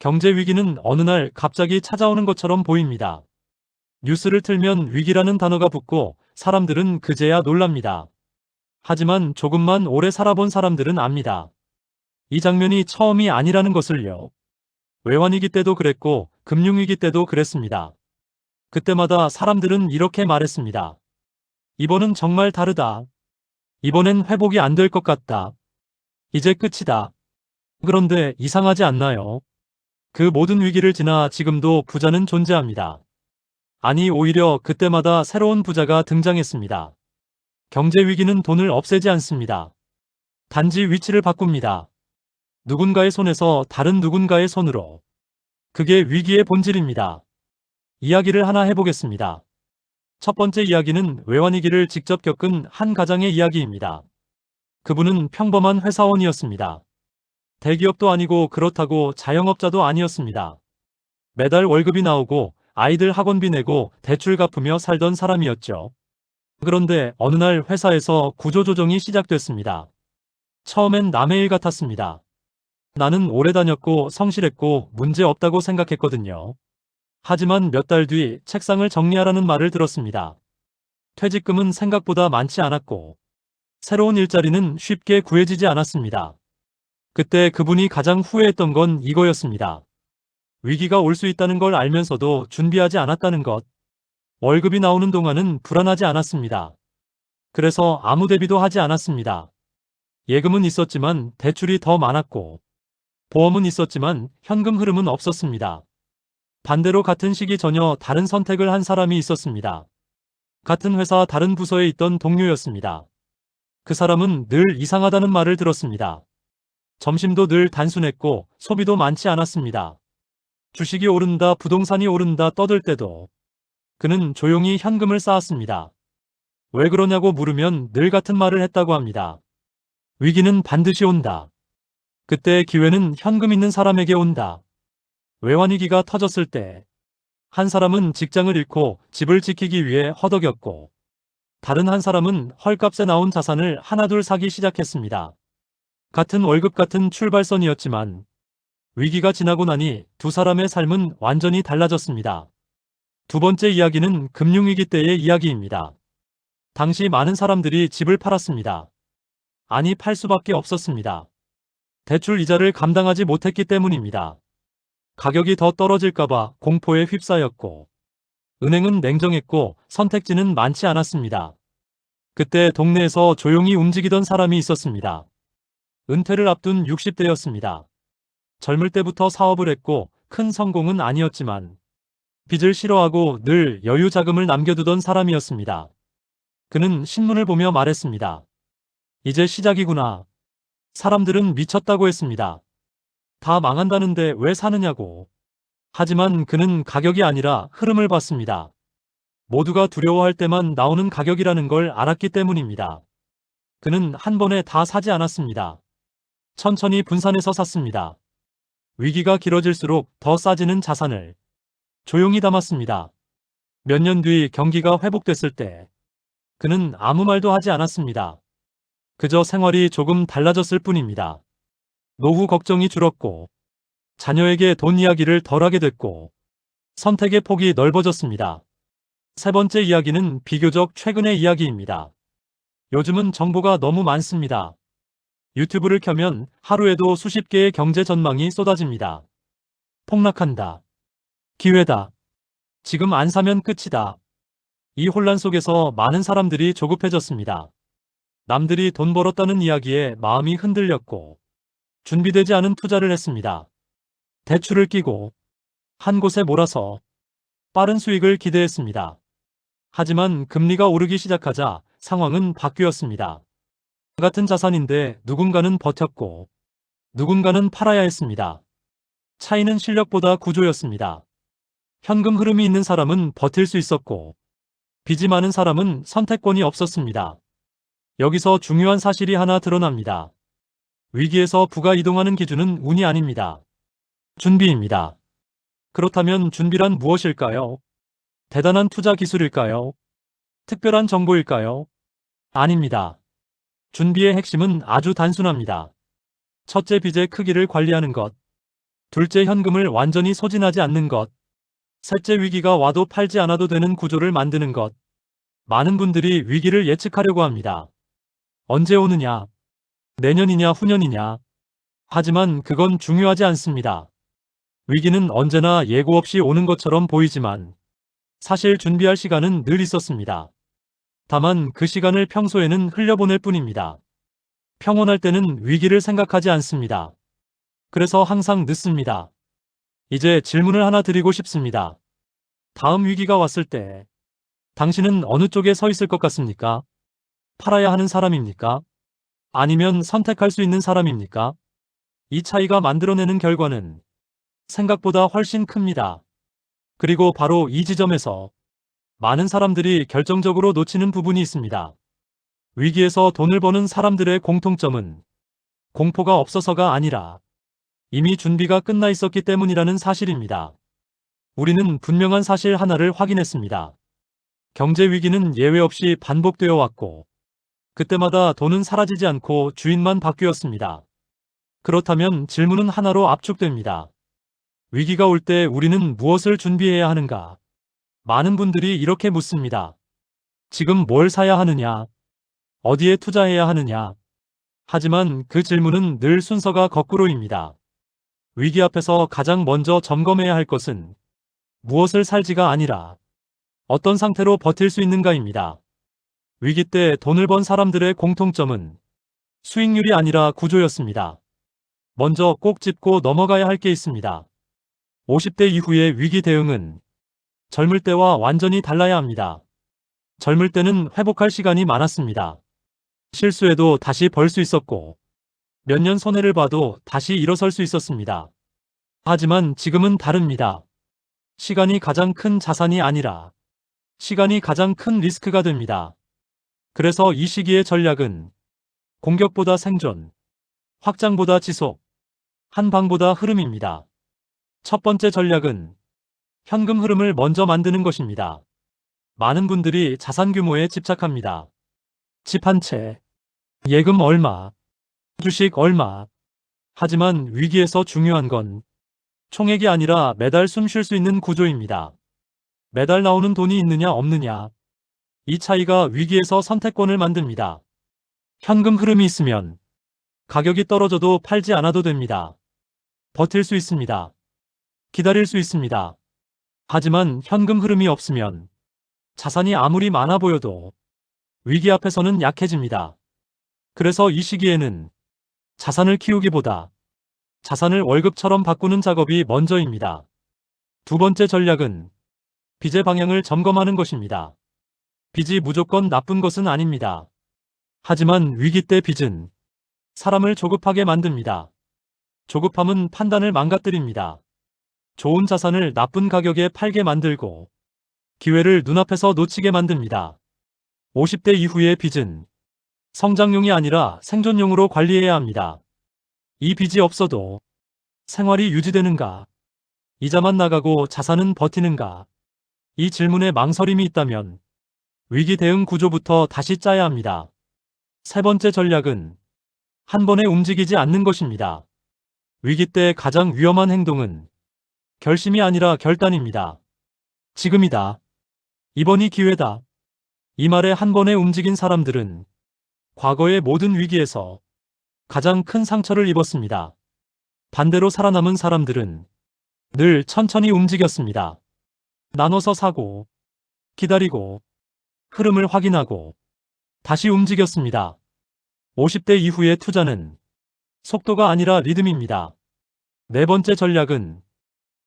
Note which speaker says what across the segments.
Speaker 1: 경제 위기는 어느 날 갑자기 찾아오는 것처럼 보입니다. 뉴스를 틀면 위기라는 단어가 붙고 사람들은 그제야 놀랍니다. 하지만 조금만 오래 살아본 사람들은 압니다. 이 장면이 처음이 아니라는 것을요. 외환위기 때도 그랬고 금융위기 때도 그랬습니다. 그때마다 사람들은 이렇게 말했습니다. 이번은 정말 다르다. 이번엔 회복이 안 될 것 같다. 이제 끝이다. 그런데 이상하지 않나요? 그 모든 위기를 지나 지금도 부자는 존재합니다. 아니 오히려 그때마다 새로운 부자가 등장했습니다. 경제 위기는 돈을 없애지 않습니다. 단지 위치를 바꿉니다. 누군가의 손에서 다른 누군가의 손으로. 그게 위기의 본질입니다. 이야기를 하나 해보겠습니다. 첫 번째 이야기는 외환위기를 직접 겪은 한 가장의 이야기입니다. 그분은 평범한 회사원이었습니다. 대기업도 아니고 그렇다고 자영업자도 아니었습니다. 매달 월급이 나오고 아이들 학원비 내고 대출 갚으며 살던 사람이었죠. 그런데 어느 날 회사에서 구조조정이 시작됐습니다. 처음엔 남의 일 같았습니다. 나는 오래 다녔고 성실했고 문제 없다고 생각했거든요. 하지만 몇 달 뒤 책상을 정리하라는 말을 들었습니다. 퇴직금은 생각보다 많지 않았고 새로운 일자리는 쉽게 구해지지 않았습니다. 그때 그분이 가장 후회했던 건 이거였습니다. 위기가 올 수 있다는 걸 알면서도 준비하지 않았다는 것. 월급이 나오는 동안은 불안하지 않았습니다. 그래서 아무 대비도 하지 않았습니다. 예금은 있었지만 대출이 더 많았고, 보험은 있었지만 현금 흐름은 없었습니다. 반대로 같은 시기 전혀 다른 선택을 한 사람이 있었습니다. 같은 회사 다른 부서에 있던 동료였습니다. 그 사람은 늘 이상하다는 말을 들었습니다. 점심도 늘 단순했고 소비도 많지 않았습니다. 주식이 오른다, 부동산이 오른다 떠들 때도 그는 조용히 현금을 쌓았습니다. 왜 그러냐고 물으면 늘 같은 말을 했다고 합니다. 위기는 반드시 온다. 그때 기회는 현금 있는 사람에게 온다. 외환위기가 터졌을 때, 한 사람은 직장을 잃고 집을 지키기 위해 허덕였고, 다른 한 사람은 헐값에 나온 자산을 하나둘 사기 시작했습니다. 같은 월급 같은 출발선이었지만, 위기가 지나고 나니 두 사람의 삶은 완전히 달라졌습니다. 두 번째 이야기는 금융위기 때의 이야기입니다. 당시 많은 사람들이 집을 팔았습니다. 아니 팔 수밖에 없었습니다. 대출 이자를 감당하지 못했기 때문입니다. 가격이 더 떨어질까봐 공포에 휩싸였고, 은행은 냉정했고 선택지는 많지 않았습니다. 그때 동네에서 조용히 움직이던 사람이 있었습니다. 은퇴를 앞둔 60대였습니다. 젊을 때부터 사업을 했고 큰 성공은 아니었지만 빚을 싫어하고 늘 여유 자금을 남겨두던 사람이었습니다. 그는 신문을 보며 말했습니다. 이제 시작이구나. 사람들은 미쳤다고 했습니다. 다 망한다는데 왜 사느냐고. 하지만 그는 가격이 아니라 흐름을 봤습니다. 모두가 두려워할 때만 나오는 가격이라는 걸 알았기 때문입니다. 그는 한 번에 다 사지 않았습니다. 천천히 분산해서 샀습니다. 위기가 길어질수록 더 싸지는 자산을 조용히 담았습니다. 몇 년 뒤 경기가 회복됐을 때 그는 아무 말도 하지 않았습니다. 그저 생활이 조금 달라졌을 뿐입니다. 노후 걱정이 줄었고 자녀에게 돈 이야기를 덜 하게 됐고 선택의 폭이 넓어졌습니다. 세 번째 이야기는 비교적 최근의 이야기입니다. 요즘은 정보가 너무 많습니다. 유튜브를 켜면 하루에도 수십 개의 경제 전망이 쏟아집니다. 폭락한다. 기회다. 지금 안 사면 끝이다. 이 혼란 속에서 많은 사람들이 조급해졌습니다. 남들이 돈 벌었다는 이야기에 마음이 흔들렸고 준비되지 않은 투자를 했습니다. 대출을 끼고 한 곳에 몰아서 빠른 수익을 기대했습니다. 하지만 금리가 오르기 시작하자 상황은 바뀌었습니다. 같은 자산인데 누군가는 버텼고 누군가는 팔아야 했습니다. 차이는 실력보다 구조였습니다. 현금 흐름이 있는 사람은 버틸 수 있었고 빚이 많은 사람은 선택권이 없었습니다. 여기서 중요한 사실이 하나 드러납니다. 위기에서 부가 이동하는 기준은 운이 아닙니다. 준비입니다. 그렇다면 준비란 무엇일까요? 대단한 투자 기술일까요? 특별한 정보일까요? 아닙니다. 준비의 핵심은 아주 단순합니다. 첫째 빚의 크기를 관리하는 것. 둘째 현금을 완전히 소진하지 않는 것. 셋째 위기가 와도 팔지 않아도 되는 구조를 만드는 것. 많은 분들이 위기를 예측하려고 합니다. 언제 오느냐? 내년이냐 후년이냐? 하지만 그건 중요하지 않습니다. 위기는 언제나 예고 없이 오는 것처럼 보이지만 사실 준비할 시간은 늘 있었습니다. 다만 그 시간을 평소에는 흘려보낼 뿐입니다. 평온할 때는 위기를 생각하지 않습니다. 그래서 항상 늦습니다. 이제 질문을 하나 드리고 싶습니다. 다음 위기가 왔을 때 당신은 어느 쪽에 서 있을 것 같습니까? 팔아야 하는 사람입니까? 아니면 선택할 수 있는 사람입니까? 이 차이가 만들어내는 결과는 생각보다 훨씬 큽니다. 그리고 바로 이 지점에서 많은 사람들이 결정적으로 놓치는 부분이 있습니다. 위기에서 돈을 버는 사람들의 공통점은 공포가 없어서가 아니라 이미 준비가 끝나 있었기 때문이라는 사실입니다. 우리는 분명한 사실 하나를 확인했습니다. 경제 위기는 예외 없이 반복되어 왔고 그때마다 돈은 사라지지 않고 주인만 바뀌었습니다. 그렇다면 질문은 하나로 압축됩니다. 위기가 올 때 우리는 무엇을 준비해야 하는가? 많은 분들이 이렇게 묻습니다. 지금 뭘 사야 하느냐? 어디에 투자해야 하느냐? 하지만 그 질문은 늘 순서가 거꾸로입니다. 위기 앞에서 가장 먼저 점검해야 할 것은 무엇을 살지가 아니라 어떤 상태로 버틸 수 있는가입니다. 위기 때 돈을 번 사람들의 공통점은 수익률이 아니라 구조였습니다. 먼저 꼭 짚고 넘어가야 할 게 있습니다. 50대 이후의 위기 대응은 젊을 때와 완전히 달라야 합니다. 젊을 때는 회복할 시간이 많았습니다. 실수해도 다시 벌 수 있었고 몇 년 손해를 봐도 다시 일어설 수 있었습니다. 하지만 지금은 다릅니다. 시간이 가장 큰 자산이 아니라 시간이 가장 큰 리스크가 됩니다. 그래서 이 시기의 전략은 공격보다 생존, 확장보다 지속, 한 방보다 흐름입니다. 첫 번째 전략은 현금 흐름을 먼저 만드는 것입니다. 많은 분들이 자산 규모에 집착합니다. 집 한 채, 예금 얼마, 주식 얼마. 하지만 위기에서 중요한 건 총액이 아니라 매달 숨 쉴 수 있는 구조입니다. 매달 나오는 돈이 있느냐 없느냐. 이 차이가 위기에서 선택권을 만듭니다. 현금 흐름이 있으면 가격이 떨어져도 팔지 않아도 됩니다. 버틸 수 있습니다. 기다릴 수 있습니다. 하지만 현금 흐름이 없으면 자산이 아무리 많아 보여도 위기 앞에서는 약해집니다. 그래서 이 시기에는 자산을 키우기보다 자산을 월급처럼 바꾸는 작업이 먼저입니다. 두 번째 전략은 빚의 방향을 점검하는 것입니다. 빚이 무조건 나쁜 것은 아닙니다. 하지만 위기 때 빚은 사람을 조급하게 만듭니다. 조급함은 판단을 망가뜨립니다. 좋은 자산을 나쁜 가격에 팔게 만들고 기회를 눈앞에서 놓치게 만듭니다. 50대 이후의 빚은 성장용이 아니라 생존용으로 관리해야 합니다. 이 빚이 없어도 생활이 유지되는가? 이자만 나가고 자산은 버티는가? 이 질문에 망설임이 있다면 위기 대응 구조부터 다시 짜야 합니다. 세 번째 전략은 한 번에 움직이지 않는 것입니다. 위기 때 가장 위험한 행동은 결심이 아니라 결단입니다. 지금이다. 이번이 기회다. 이 말에 한 번에 움직인 사람들은 과거의 모든 위기에서 가장 큰 상처를 입었습니다. 반대로 살아남은 사람들은 늘 천천히 움직였습니다. 나눠서 사고, 기다리고, 흐름을 확인하고, 다시 움직였습니다. 50대 이후의 투자는 속도가 아니라 리듬입니다. 네 번째 전략은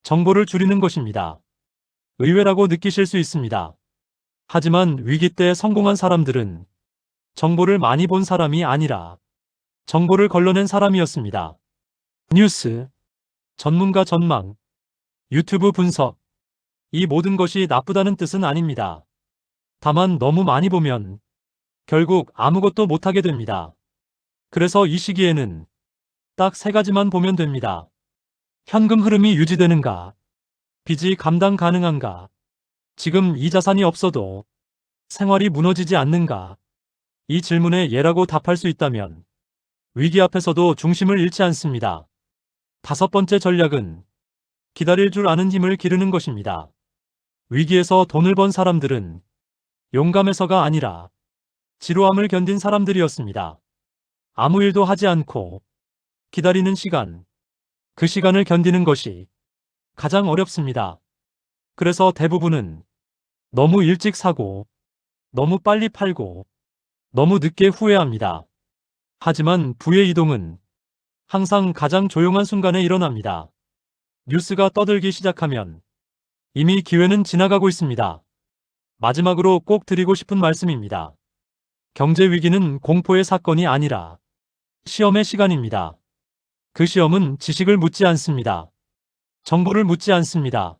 Speaker 1: 정보를 줄이는 것입니다. 의외라고 느끼실 수 있습니다. 하지만 위기 때 성공한 사람들은 정보를 많이 본 사람이 아니라 정보를 걸러낸 사람이었습니다. 뉴스, 전문가 전망, 유튜브 분석, 이 모든 것이 나쁘다는 뜻은 아닙니다. 다만 너무 많이 보면 결국 아무것도 못하게 됩니다. 그래서 이 시기에는 딱 세 가지만 보면 됩니다. 현금 흐름이 유지되는가? 빚이 감당 가능한가? 지금 이 자산이 없어도 생활이 무너지지 않는가? 이 질문에 예라고 답할 수 있다면 위기 앞에서도 중심을 잃지 않습니다. 다섯 번째 전략은 기다릴 줄 아는 힘을 기르는 것입니다. 위기에서 돈을 번 사람들은 용감해서가 아니라 지루함을 견딘 사람들이었습니다. 아무 일도 하지 않고 기다리는 시간, 그 시간을 견디는 것이 가장 어렵습니다. 그래서 대부분은 너무 일찍 사고, 너무 빨리 팔고, 너무 늦게 후회합니다. 하지만 부의 이동은 항상 가장 조용한 순간에 일어납니다. 뉴스가 떠들기 시작하면 이미 기회는 지나가고 있습니다. 마지막으로 꼭 드리고 싶은 말씀입니다. 경제 위기는 공포의 사건이 아니라 시험의 시간입니다. 그 시험은 지식을 묻지 않습니다. 정보를 묻지 않습니다.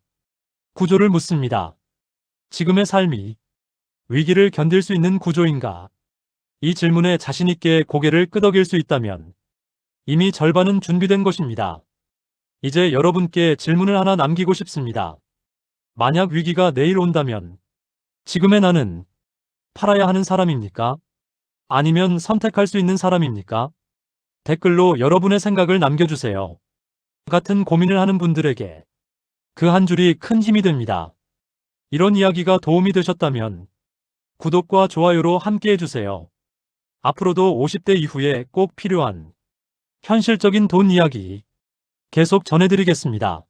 Speaker 1: 구조를 묻습니다. 지금의 삶이 위기를 견딜 수 있는 구조인가? 이 질문에 자신있게 고개를 끄덕일 수 있다면 이미 절반은 준비된 것입니다. 이제 여러분께 질문을 하나 남기고 싶습니다. 만약 위기가 내일 온다면 지금의 나는 팔아야 하는 사람입니까? 아니면 선택할 수 있는 사람입니까? 댓글로 여러분의 생각을 남겨주세요. 같은 고민을 하는 분들에게 그 한 줄이 큰 힘이 됩니다. 이런 이야기가 도움이 되셨다면 구독과 좋아요로 함께 해주세요. 앞으로도 50대 이후에 꼭 필요한 현실적인 돈 이야기 계속 전해드리겠습니다.